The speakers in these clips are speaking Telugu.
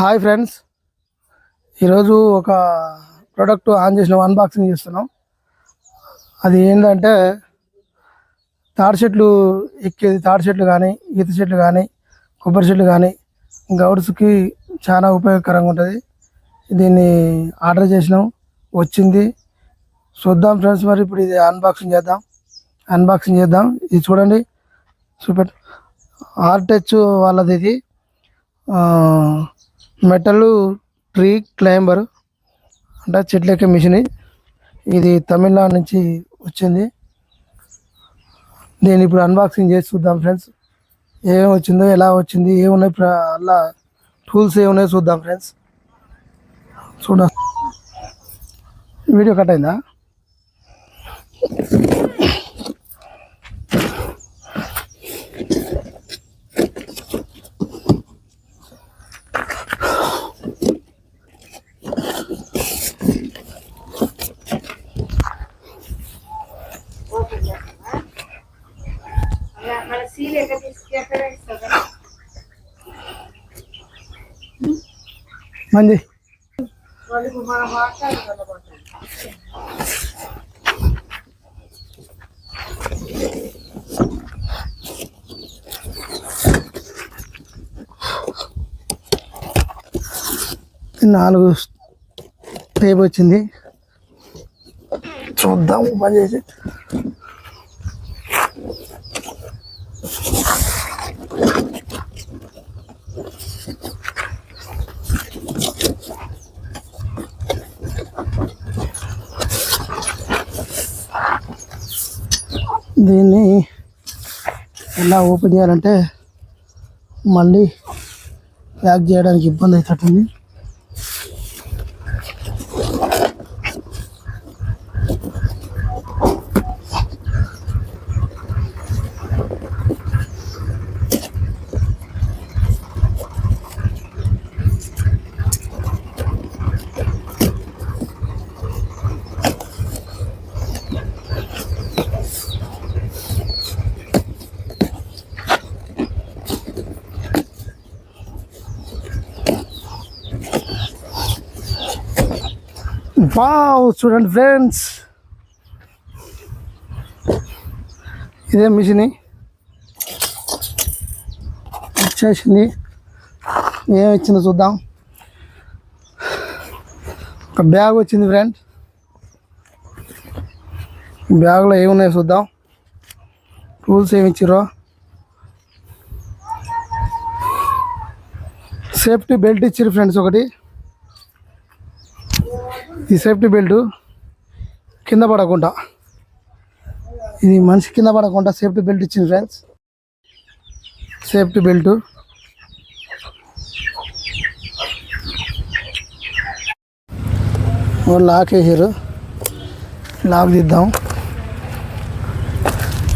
Hi friends. ఈరోజు ఒక ప్రోడక్ట్ ఆన్ చేసిన అన్బాక్సింగ్ చేస్తున్నాం. అది ఏంటంటే తాడి చెట్లు ఎక్కేది తాడి చెట్లు కానీ ఈత చెట్లు కానీ కొబ్బరి చెట్లు కానీ గౌడ్స్కి చాలా ఉపయోగకరంగా ఉంటుంది. దీన్ని ఆర్డర్ చేసినాం. వచ్చింది. చూద్దాం ఫ్రెండ్స్ మరి ఇప్పుడు ఇది అన్బాక్సింగ్ చేద్దాం. అన్బాక్సింగ్ చేద్దాం. ఇది చూడండి. చూపెట్ ఆర్టెచ్ వాళ్ళది ఇది. మెటల్ ట్రీ క్లైంబర్ అంటే చెట్ల ఎక్కే మిషన్. ఇది తమిళనాడు నుంచి వచ్చింది. నేను ఇప్పుడు అన్బాక్సింగ్ చేసి చూద్దాం ఫ్రెండ్స్. ఏమేమి వచ్చిందో ఎలా వచ్చింది ఏమున్నాయి అలా టూల్స్ ఏమున్నాయో చూద్దాం ఫ్రెండ్స్. చూడ వీడియో కట్ అయిందా? మంది. నాలుగు టేప్ వచ్చింది. చూద్దాం పని చేసి. దీన్ని ఎలా ఓపెన్ చేయాలంటే మళ్ళీ ప్యాక్ చేయడానికి ఇబ్బంది అవుతుంది వావ్ చూడండి ఫ్రెండ్స్. ఇదే మిషన్. వచ్చేసింది. ఏమి ఇచ్చిందో చూద్దాం. ఒక బ్యాగ్ వచ్చింది ఫ్రెండ్. బ్యాగ్లో ఏమున్నాయో చూద్దాం. టూల్స్ ఏమి ఇచ్చిరో సేఫ్టీ బెల్ట్ ఇచ్చిర్రు ఫ్రెండ్స్ ఒకటి. ఈ సేఫ్టీ బెల్ట్ కింద పడకుండా. ఇది మనిషి కింద పడకుండా సేఫ్టీ బెల్ట్ ఇచ్చింది ఫ్రెండ్స్. Safety belt. లాక్ వేసారు. లాక్ తీద్దాం.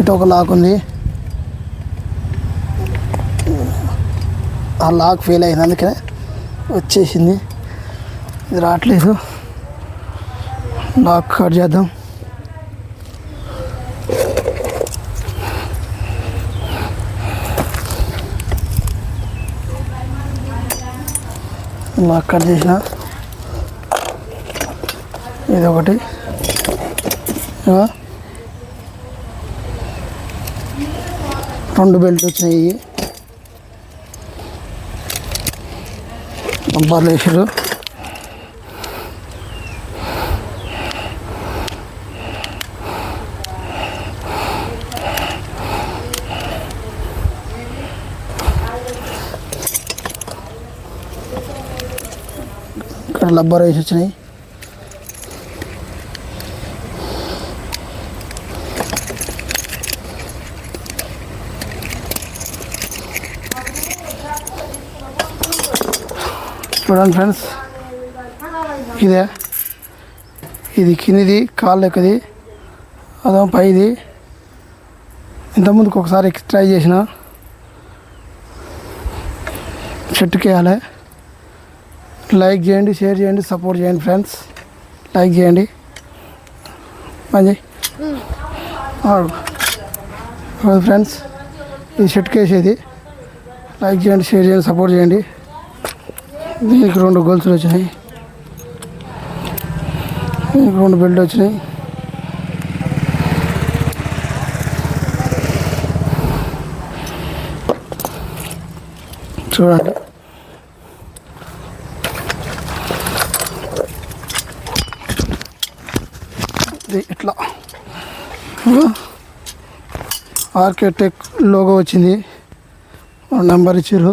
ఇటు ఒక లాక్ ఉంది. ఆ లాక్ ఫెయిల్ అయింది అందుకనే వచ్చేసింది. ఇది రావట్లేదు. లాక్ కట్ చేద్దాం లాక్ కట్ చేసిన ఇది ఒకటి రెండు బెల్ట్ వచ్చినాయి బంపర్లు వేసారు ఇక్కడ లబ్బర్ వేసి వచ్చినాయి. చూడండి ఫ్రెండ్స్ ఇదే. ఇది కిందిది కాళ్ళు ఎక్కది అదో పైది. ఇంతకుముందుకు ఒకసారి ట్రై చేసిన. చెట్టుకేయాలి. లైక్ చేయండి షేర్ చేయండి సపోర్ట్ చేయండి ఫ్రెండ్స్. లైక్ చేయండి. మంచి. ఫ్రెండ్స్. ఈ షర్ట్కి వేసేది లైక్ చేయండి షేర్ చేయండి సపోర్ట్ చేయండి. దీనికి రెండు గోల్స్లు వచ్చినాయి. దీనికి రెండు బెల్ట్ వచ్చినాయి. చూడండి. ఇది ఇట్లా. ఆర్కిటెక్ లోగో వచ్చింది. నెంబర్ ఇచ్చారు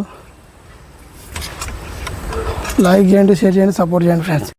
లైక్ చేయండి షేర్ చేయండి సపోర్ట్ చేయండి ఫ్రెండ్స్